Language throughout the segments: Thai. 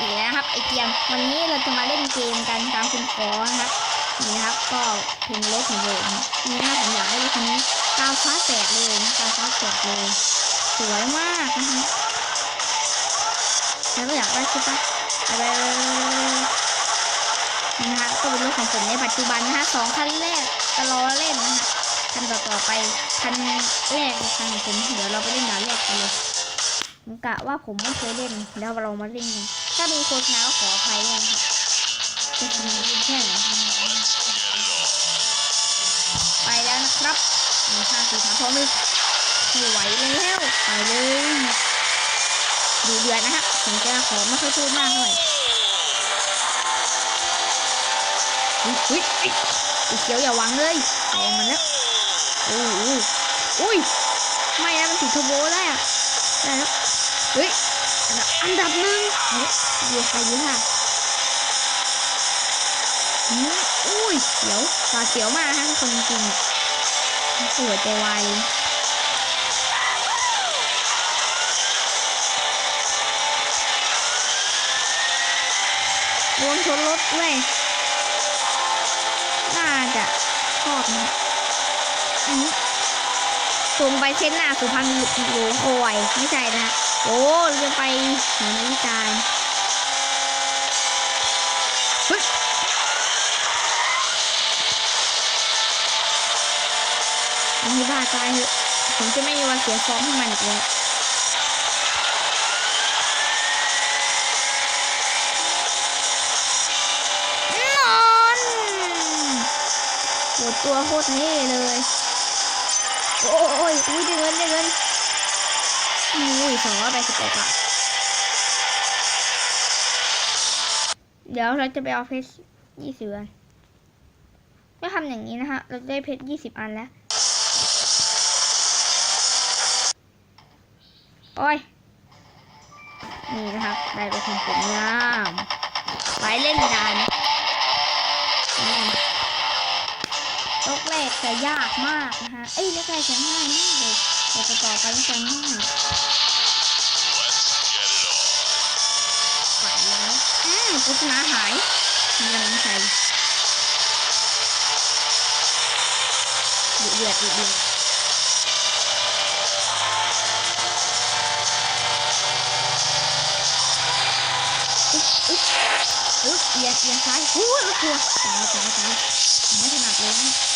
อีกแล้วนะครับไอเกียมวันนี้เราจะมาเล่นเกมกันตามคุณขอนะครับนี่นะครับก็เพลงรถของผมนี่นะผมอยากให้รถคันนี้กาวฟ้าแตกเลยนะกาวฟ้าแตกเลยสวยมากนะฮะแล้วก็อยากได้ใช่ปะอะไรนี่นะคะก็เป็นรถของผมในปัจจุบันนะคะสองคันแรกก็รอเล่นนะคะคันต่อๆไปคันแรกคันของผมเดี๋ยวเราไปเล่นด่านแรกกันเลยผมกะว่าผมไม่เคยเล่นแล้วเรามาเล่นกัน ถ้ามีโฆษณาก็ขออภัยด้วยครับจะทำแค่ไหนไปแล้วนะครับมีห้าสี่สามพร้อมเลยไม่ไหวแล้วไปเลยดูเดือนนะฮะผมจะขอไม่ค่อยพูดมากเท่าไหร่อุ้ยอุ้ยอุ้ยเขียวอย่าหวังเลยแรงมันแล้วโอ้โหอุ้ยไม่นะมันติดทอร์โบได้อะได้แล้วเฮ้ย อันดับหนึ่งเฮ้ยเดียวใครดีค่ะอืมอุ้ยเสียวตาเสียวมากฮะทุกคนจริงๆอะสวยใจวายเลยรวมชนรถด้วยน่าจะชอบนะอันนี้ส่งไปเส้นหน้าสุพรรณหลวงโอยไม่ใช่นะ โอ้เราจะไปหอนาฬิกาเฮ้ยอันนี้บ้าตายเหอะผมจะไม่มีวันเสียฟอร์มให้มันอีกแล้วนอนปวดตัวโคตรเท่เลย โอ้ยอุ้ยได้เงินได้เงิน อุ้ยสองร้อยแปดสิบแปดบาทเดี๋ยวเราจะไปเอาเพชรยี่สิบอันก็ทำอย่างนี้นะฮะ เราจะได้เพชรยี่สิบอันแล้ว โอ้ย นี่นะครับ ได้ไปของผมงามไปเล่นดานนี่ ยกแรกจะยากมากนะฮะ เอ้ยยกแรกจะง่ายมากเลยแต่ต่อไปจะง่ายไปแล้วอ่าโฆษณาหายมีกำลังใจดุเดือดดุเดือดอุ๊บอุ๊บอุ๊บเอียงเอียงซ้ายอู้รถทัวร์ตายตายตายไม่ถนัดเลย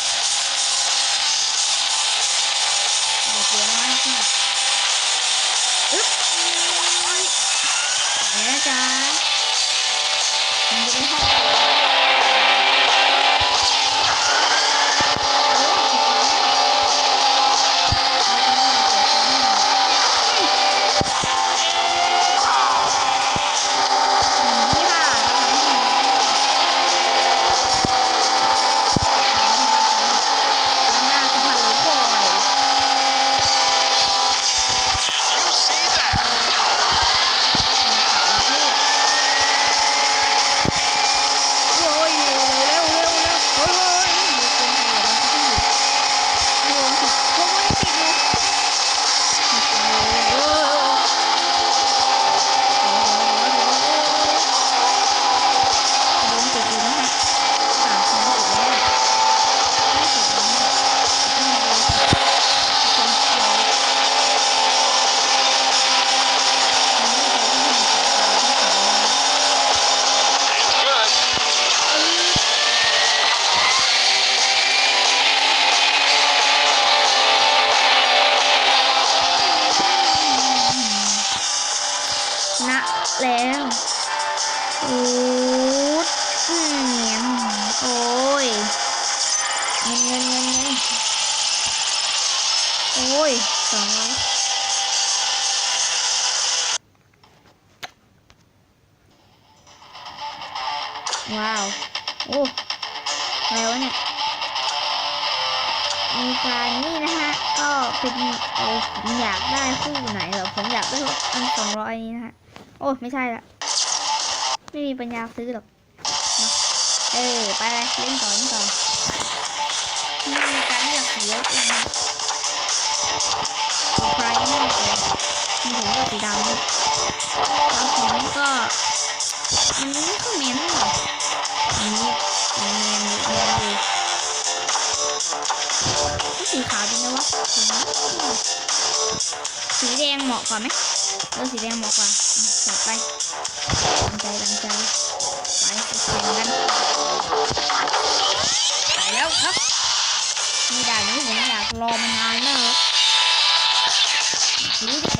เงินเงินเงินเงินโอ้ยสองร้อยว้าว โอ้อะไรวะเนี่ย มีการนี่นะฮะ ก็เป็นเออผมอยากได้คู่ไหนเหรอ ผมอยากได้อันสองร้อยนี้นะฮะ โอ้ไม่ใช่ละ ไม่มีปัญญาซื้อหรอก เออ ไปเลยเล่นต่อเล่นต่อ นี่มีการเลือกสีรถเองนะสีไฟไม่เลยมีผมก็สีดำแล้วของก็มันไม่เข้าเมนหรออันนี้เมนเนเมนเลยสีขาวดีนะวะสีแดงเหมาะกว่าไหมเออสีแดงเหมาะกว่าอะไปดังใจดังใจไปไปแข่งกัน มีด่านนี้ผมอยากรอมานานมากแล้วรู้จะ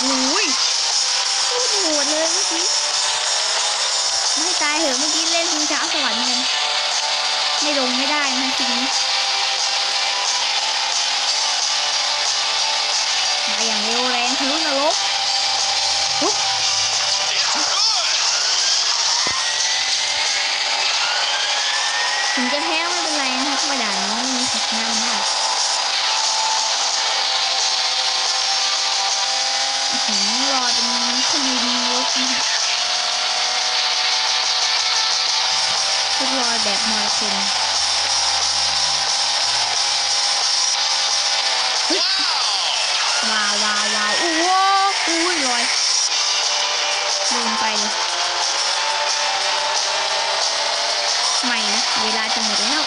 โอ้โหยโคตรโหดเลยเมื่อกี้ไม่ตายเหอะเมื่อกี้เล่นชิงช้าสวรรค์กันไม่ลงไม่ได้นะทีนี้มาอย่างเร็วแรงทะลุนรก บินยกนะครับทดลอยแบบมอลคุนเฮ้ยว้าวว้าวว้าวอู้วอุ้ยลอยลืมไปเลยไม่นะ เวลาจะหมดแล้ว